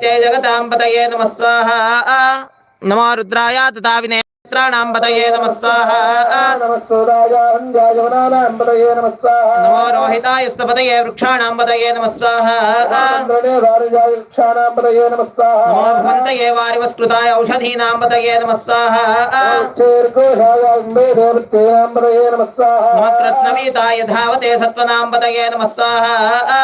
जगत्यै जगतां पतये नमः स्वाहा नमो रुद्राय तथा विनेत्राणां पतये नमः स्वाहा नमो रोहिताय स्तपतये वृक्षाणां पतये नमः स्वाहा नमो भवन्तये वारिवस्कृताय औषधीनां पतये नमः स्वाहा नमः कृत्स्नवीताय धावते सत्त्वनां पतये नमः स्वाहा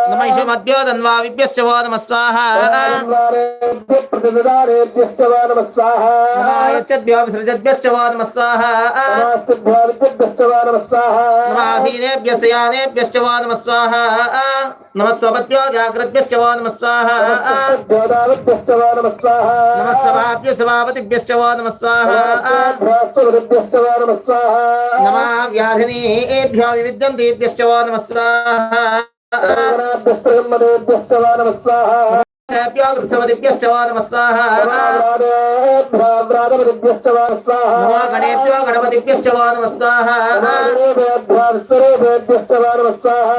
నమైషో మద్యోదన్వా విభ్యశ్చ వో నమ స్వాహ నమాయచ్చద్భ్యో విసృజద్భ్యశ్చ వో నమ స్వాహ నమాసీనేభ్య శయానేభ్యశ్చ వో నమ స్వాహ నమస్వపద్భ్యో జాగ్రద్భ్యశ్చ వో నమ స్వాహ నమస్సభాభ్య సభాపతిభ్యశ్చ వో నమ స్వాహ నమా వ్యాధిని ఏభ్యో వో నమ స్వాహ नमः वृत्सवतिभ्यश्च वो नमः स्वाहा नमो गणेभ्यो गणपतिभ्यश्च वो नमः स्वाहा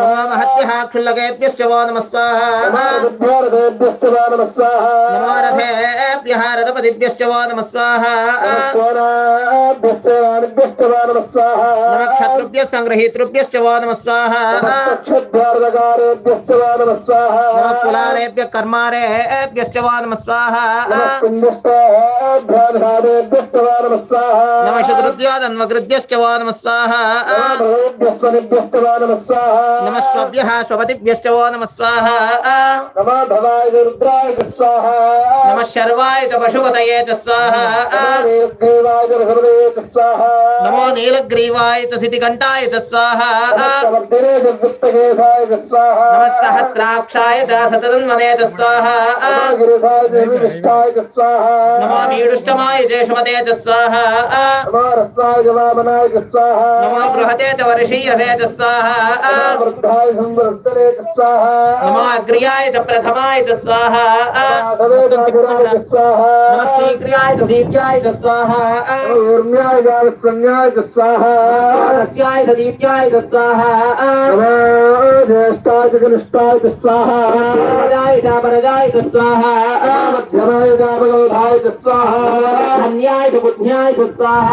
नमो महत्यः क्षुल्लकेभ्यश्च वो नमः स्वाहा नमो रथेभ्यः रथपतिभ्यश्च वो नमः स्वाहा नमः क्षत्रुभ्यः सङ्गृहीतृभ्यश्च वो नमः स्वाहा नमः कुलालेभ्यः कर्मारेभ्यश्च वो नमः स्वाहा नमः शत्रुभ्यो वो नमः स्वाहा नमः स्वभ्यः स्वपतिभ्यश्च वो नमः स्वाहा नमः शर्वाय च पशुपतये च स्वाहा। नमो नीलग्रीवाय च सितिकण्ठाय च स्वाहा। नमः सहस्राक्षाय च सततन्मने च स्वाहा। नमो मीडुष्टमाय च शुमते च स्वाहा नमो बृहते च वर्षीयसे च स्वाहा नमो अग्र्याय च प्रथमाय च स्वाहा नमः शीघ्राय च दीप्याय च स्वाहा स्वाहास्याय च दीप्याय च स्वाहा प्रजाय च परजाय च स्वाहा ధీరాయ స్వాహ మధ్యమాయ కామగోధాయ స్వాహ ధన్యాయ బుద్ధ్యాయ స్వాహ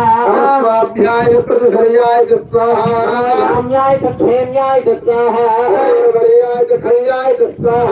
స్వాభ్యాయ ప్రతిధర్యాయ స్వాహ కామ్యాయ సక్షేమ్యాయ స్వాహ ఖయాయ స్వాహ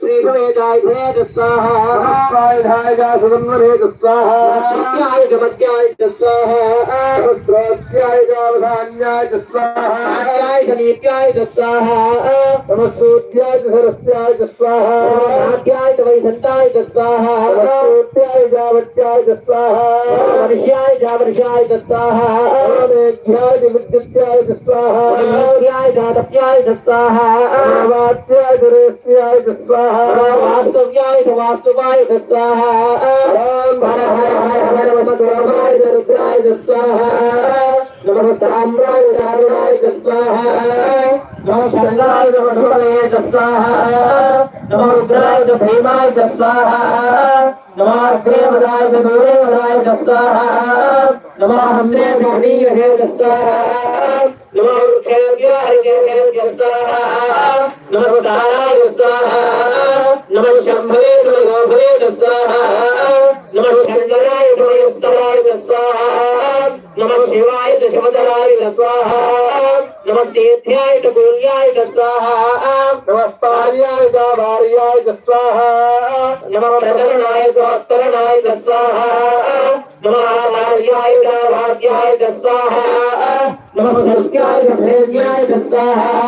श्रीगणेशाय च स्वाहा स्वायुधाय च सुदम्बरे स्वाहा सत्याय च मत्याय च स्वाहा सहस्राध्याय च अवधान्याय स्वाहा नाट्याय च नीत्याय च स्वाहा नमस्तोध्याय च सरस्याय स्वाहा नाट्याय च वैसन्ताय च स्वाहा नमस्तोत्याय च वट्याय स्वाहा वर्ष्याय च वर्षाय च स्वाहा मेघ्याय च विद्युत्याय स्वाहा नाट्याय च तप्याय च स्वाहा वात्याय च रेस्याय स्वाहा वास्तव्याय च वास्तवाय च स्वाहा राम हर हर हर हर नमः सोमाय च रुद्राय च स्वाहा नमः ताम्राय च अरुणाय च स्वाहा नमः शङ्गाय च वसुमते च स्वाहा नमः रुद्राय च भीमाय च स्वाहा नमः अग्रे वदाय च दूरे वदाय च स्वाहा नमः हम्रे च हनीयहे च स्वाहा नमः वृक्षेभ्यो हरिकेभ्यो स्वाहा नमः ताराय स्वाहा नमः शम्भवे च गोभवे च स्वाहा नमः शङ्कराय च वयस्तराय च स्वाहा नमः शिवाय दशवदनाय स्वाहा नमः तेथ्याय गुल्याय स्वाहा नमः पार्याय जाभार्याय स्वाहा नमः प्रकरणाय स्वात्तरणाय स्वाहा नमः आचार्याय जाभाग्याय स्वाहा नमः सत्याय भैर्याय स्वाहा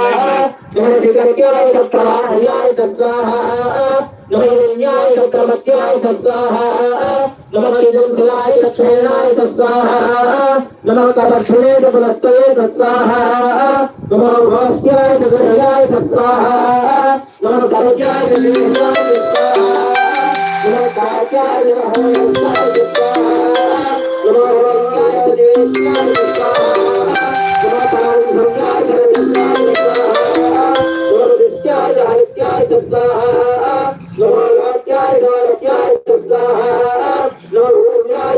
नमः जगत्याय सप्तवाहयाय स्वाहा नमः यज्ञाय सप्तमत्याय स्वाहा नमः निजंसलाय च क्षेणाय च स्वाहा नमः कपक्षणे च पुनस्तये च स्वाहा नमः घोष्ट्याय च गृह्याय च स्वाहा नमः कर्क्याय च वीर्याय च स्वाहा नमः कार्याय च हवस्याय च स्वाहा नमः हवस्याय च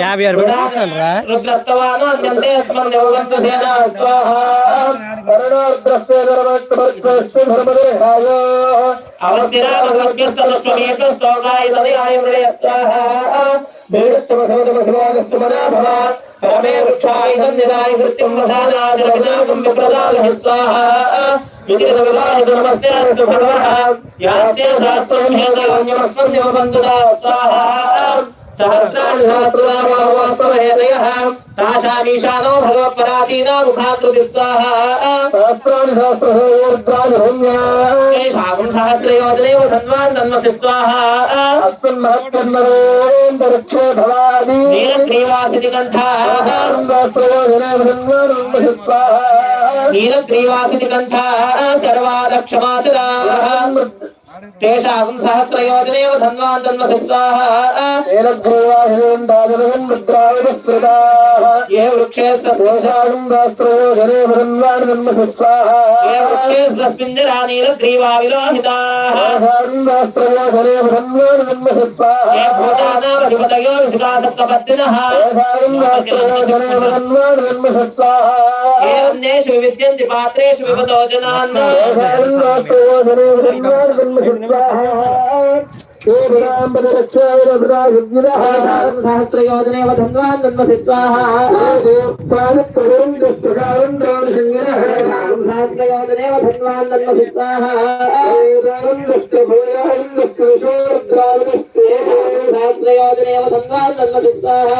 యాభై ఆరు పెట్టేసాను రా రుద్రస్తవాను అన్యంతే అస్మన్ దేవవంశసేన అవస్థిరా భగవద్భ్యస్తమేకస్తోకాయ తదయాయ మృళయ స్వాహా భేష్టమసమదమసమానస్సుమనా భవ పరమే వృక్షాయ దందిదాయ కృత్యం వసానాచర వినాకం విప్రదాయ స్వాహా. వికృత విలాహిత నమస్తే అస్తు భగవః యాస్తే శాస్త్రం राशानीशानो भगवत्परासीना मुखाकृति स्वाहा सहस्राणि सहस्रः ऊर्ध्वानि भुञ्जानि शाकुं सहस्रयोजनैव धन्वान् नीलग्रीवासिति कण्ठाः सहस्रयोजनैव తేషాగం సహస్రయోజనేవ ధన్వాన్ ధన్వసి స్వాహా ఏ వృక్షే ఏ వృక్షే స్మింజరా నీలగ్రీవా విలోహితా ఏ భూతానామధిపతయో విసుకాసక్తపత్తినః ఏ అన్యేషు విద్యంతి పాత్రేషు విపతో జనాన్న సహస్రయోజనేవ ధన్వసి స్వాహా సహస్రయోజనేవ ధన్వాన్ ధన్వసి స్వాహా సహస్రయోజనేవ ధన్వాన్ ధన్వసి స్వాహా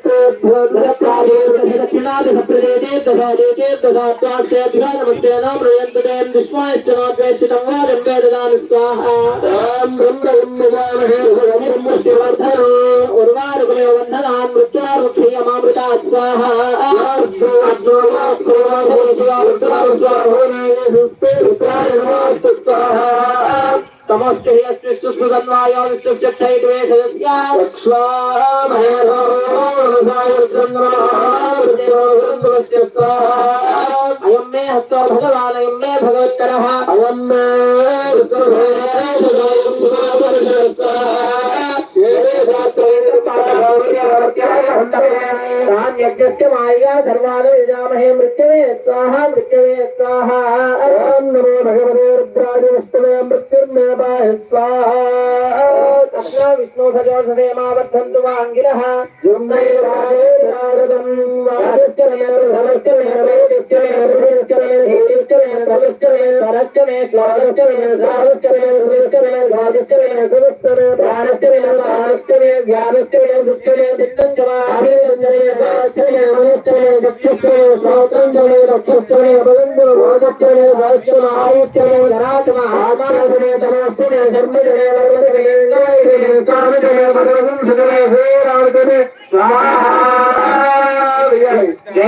एकादशप्रदेशे दशादेशे दशात्वाष्टेभ्यः नमस्ते नाम प्रयन्तते विश्वायश्चनाद्वैश्चितं वा जम्बे ददामि स्वाहा ॐ ब्रह्म ब्रह्मजामहे ब्रह्म शिवर्धनो उर्वारुकमे वन्दनान् मृत्यारुक्षयमामृता स्वाहा तमस्ते यस्य सुस्मृतन्वाय विष्णुश्चक्षैर्वेषस्य अयं मे हस्तो भगवान् अयं मे भगवत्तरः। अयं मे यज्ञस्य माया सर्वान् यजामहे मृत्यवे स्वाहा मृत्यवे स्वाहा ॐ नमो भगवते रुद्राय विष्णवे मृत्युर्मे पाहि स्वाहा तस्या विष्णु सजोषधे मा वर्धन्तु वाङ्गिरः जुम्नैराजम् वाजस्य मे धनस्य मे वेदस्य मे धीरस्य శ్రోత్రం ఆయుత్యమే జనాత్మ ఆమానే ధనస్తునే ధర్మజనే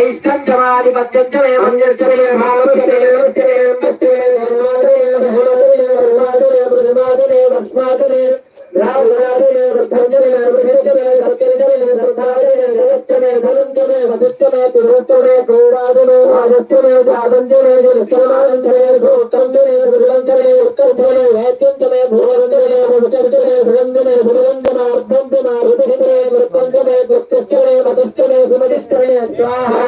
వైష్ణ్యమాధిపత్యమే మంజర్జమే మానవే రాజరాజే వృద్ధంజనే वदिष्टने तिरुष्टने गौराजने राजस्थने जादंजने जलस्वनादंजने गौतंजने विलंजने उत्तरजने वैद्यंजने भूवंजने मुचर्जने भुलंजने भुलंजना अर्धंजना रुधिरे मृतंजने गुप्तस्थने वदिष्टने सुमदिष्टने स्वाहा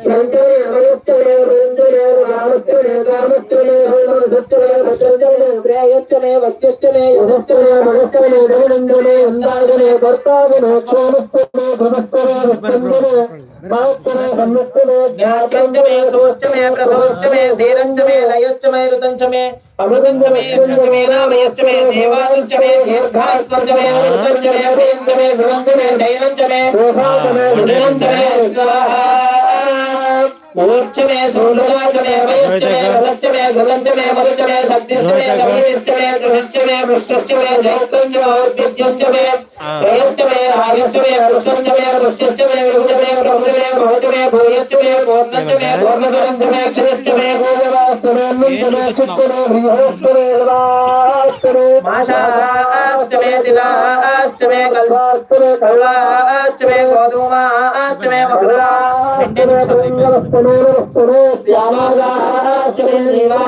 संजने अवयस्तने वृंजने रामस्तने रामस्तने हनुमदस्तने वचंजने व्रयस्तने वद्यस्तने यदस्तने मनस्तने गणंजने अंदाजने कर्तावनो क्षोमस्तने भवस्तने ज्ञातञ्जमे सोश्चमे प्रथोश्चमे धीरञ्जमे लयश्चमे ऋतञ्चमे अमृतञ्चमे ऋतञ्चमे नामयश्चमे देवानुश्चमे दीर्घायुत्वञ्चमे अमृतञ्चमे अभयञ्चमे सुरञ्चमे शैलञ्चमे हृदयञ्चमे स्वाहा गगनच मे मरुच मे सद्यश्च मे कविश्च मे कृषश्च मे पृष्ठश्च मे जैत्रञ्च मे और्पिज्ञश्च मे प्रयश्च मे आर्यश्च मे पृष्ठञ्च मे पृष्ठश्च मे विभुज मे प्रभुज मे भवज मे भूयश्च मे पूर्णञ्च मे पूर्णतरञ्च मे क्षयश्च मे अष्टमे कल्वास्तुरे कल्वा अष्टमे गोधूमा अष्टमे मधुरा पिण्डिरुस्तुरे श्यामागा अष्टमे देवा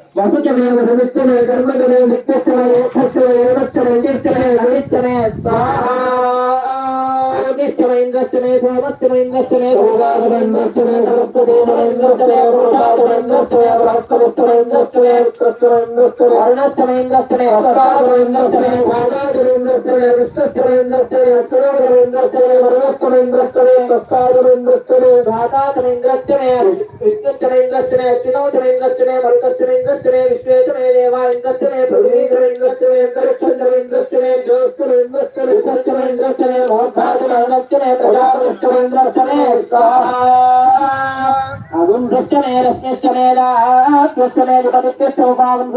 వసతులే ధనిష్టమే కర్మగలే నిత్యష్టమే ఏకష్టమే ఏమష్టమే నిష్టమే అనిష్టమే స్వాహ నిష్టమే ఇంద్రష్ట सरस्वती महेन्द्रश्चमे पुरुषाधमेन्द्रश्चमे बृहस्पतिश्चमे इन्द्रश्चमे उत्कृष्टमे इन्द्रश्चमे अर्णश्चमे इन्द्रश्चमे हस्ताधमे इन्द्रश्चमे भागाधमे इन्द्रश्चमे विश्वश्चमे इन्द्रश्चमे अक्षरोधमे इन्द्रश्चमे वर्णश्चमे इन्द्रश्चमे तस्ताधमे इन्द्रश्चमे भागाधमे इन्द्रश्चमे विष्णुश्चमे इन्द्रश्चमे अच्युतोचमे इन्द्रश्चमे मरुतश्चमे इन्द्रश्चमे विश्वेश्वमे देवा इन्द्रश्चमे पृथ्वीश्वमे इन्द्रश्चमे अन्तरिक्षश्चमे इन्द्रश्चमे ज्योतिश्चमे इन्द्रश्चमे विश्वश्चमे इन्द्रश्चमे मोक्षाश्चमे अर्णश्चमे प्रजापतिश्चमे इन्द्रश्चमे स्वाहा अगुंसश्चमे रश्मिश्चमे दात्वश्चमे विपदित्यश्च उपागुंसश्चमे अन्तर्यामश्चमे हैदराबादश्चमे मैत्रावरुणश्चमे प्रतिपदकालश्चमे शुक्रश्चमे वन्दे समाग्रहिणश्चमे वैश्वदेवश्चमे ध्रुवश्चमे वैश्वानरश्चमे ऋतुग्रहाश्चमे विक्रमाश्चमे इन्द्राश्चमे वैश्वदेवश्चमे वृत्वदीयाश्चमे माहेन्द्रश्चमे दारिद्रश्चमे दार्तलश्चमे मनुष्कश्चमे वाच्यवश्चमे आर्यजश्चमे स्वाहा విష్ణువేంద్రస్తనే అగుం దృష్టనే రశ్మిష్టనేలాష్ణేది పదిత్యస్థ ఉపాగం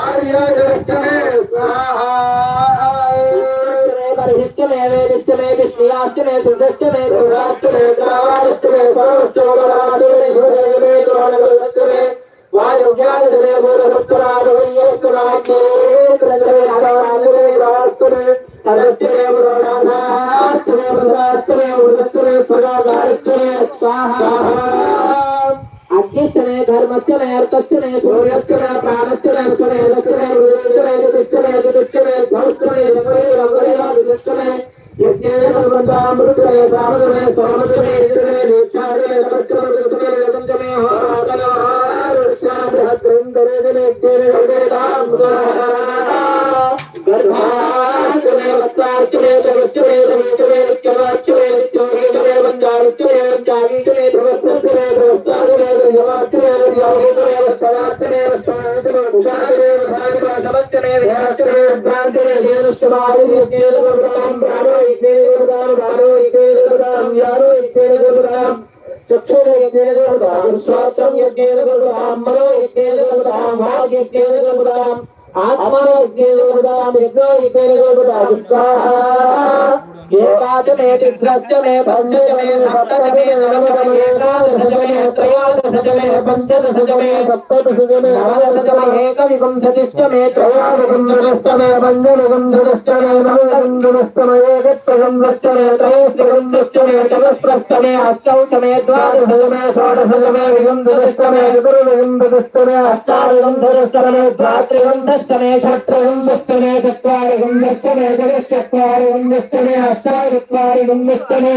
ఆర్యజష్టమే స్వాహమే వేదిష్టమే కృష్ణయాష్టమే దుర్దష్టమే దుర్గాష్టమే ద్రావాడష్టమే పరమశ్చోమరాధుని హృదయమే ద్రోణమే వాయువ్యాధులే భూరస్తురాధుయ్యేస్తురాజ్ఞే రాఘవరాజులే రాష్ట్రుడే సదస్సులే వృణాధాస్తులే వృధాస్తులే వృధస్తులే స్వగా భారస్తులే స్వాహ. దిశ్చనే దిశ్చనే ధ్వంశ్చనే రంగరే రంగరే దిశ్చనే యజ్ఞే ధర్మంతామృతమే సామృతమే సోమృతమే ఇంద్రమే దీక్షాదే నమస్కృతమే ఋతుమే రకంతమే భ్రాంచనే ధ్యేనుష్టమాది యజ్ఞేదవృతాం ప్రాణో యజ్ఞేదవృతాం ప్రాణో యజ్ఞేదవృతాం యారో యజ్ఞేదవృతాం చక్షుర యజ్ఞేదవృతాం శ్రోత్రం యజ్ఞేదవృతాం మనో యజ్ఞేదవృతాం వాగ్ యజ్ఞేదవృతాం ఆత్మా యజ్ఞ యజ్ఞేదవృతాం స్వాహా. ఏకాదమే తిస్రశ్చమే పంచమే సప్తమే నవదమే ఏకాదశమే త్రయోదశమే పంచదశమే సప్తదశమే నవదశమే ఏకవింశతిష్టమే త్రయోవింశతిష్టమే పంచవింశతిష్టమే నవవింశతిష్టమే ఏకత్రవింశతిష్టమే త్రయోత్రివింశతిష్టమే చతుస్రష్టమే అష్టౌచమే ద్వాదశమే షోడశమే వింశతిష్టమే చతుర్వింశతిష్టమే అష్టావింశతిష్టమే ద్వాత్రివింశతిష్టమే షట్త్రివింశతిష్టమే చత్వారివింశతిష్టమే జగశ్చత్వారివింశతిష్టమే అష్టాచత్వారివింశతిష్టమే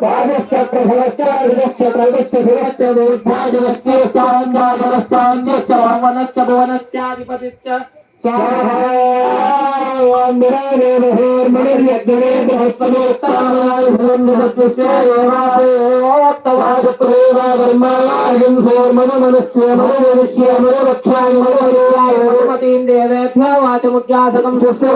ద్వాదశ్చక్రఫలశ్చాదశ్చ త్రైదశ్చ శివశ్చ మూర్ధాజనశ్చ స్థాంగాధనస్థాన్యశ్చ వామనశ్చ భువనశ్చాధిపతిశ్చ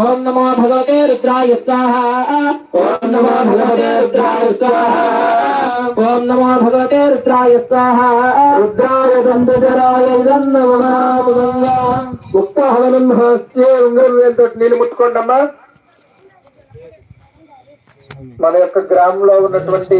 ఓం నమో భగవతే రుద్రాయ స్వాహ ఓం నమో భగవతే రుద్రాయ స్వాహ ఓం నమో భగవతే రుద్రాయ స్వాహ రుద్రాయ దండజరాయ ఇదన్నమనామగంగా ముక్త హవనం హాస్య ఉంగరం వేలుతో నీళ్ళు ముట్టుకోండమ్మా మన యొక్క గ్రామంలో ఉన్నటువంటి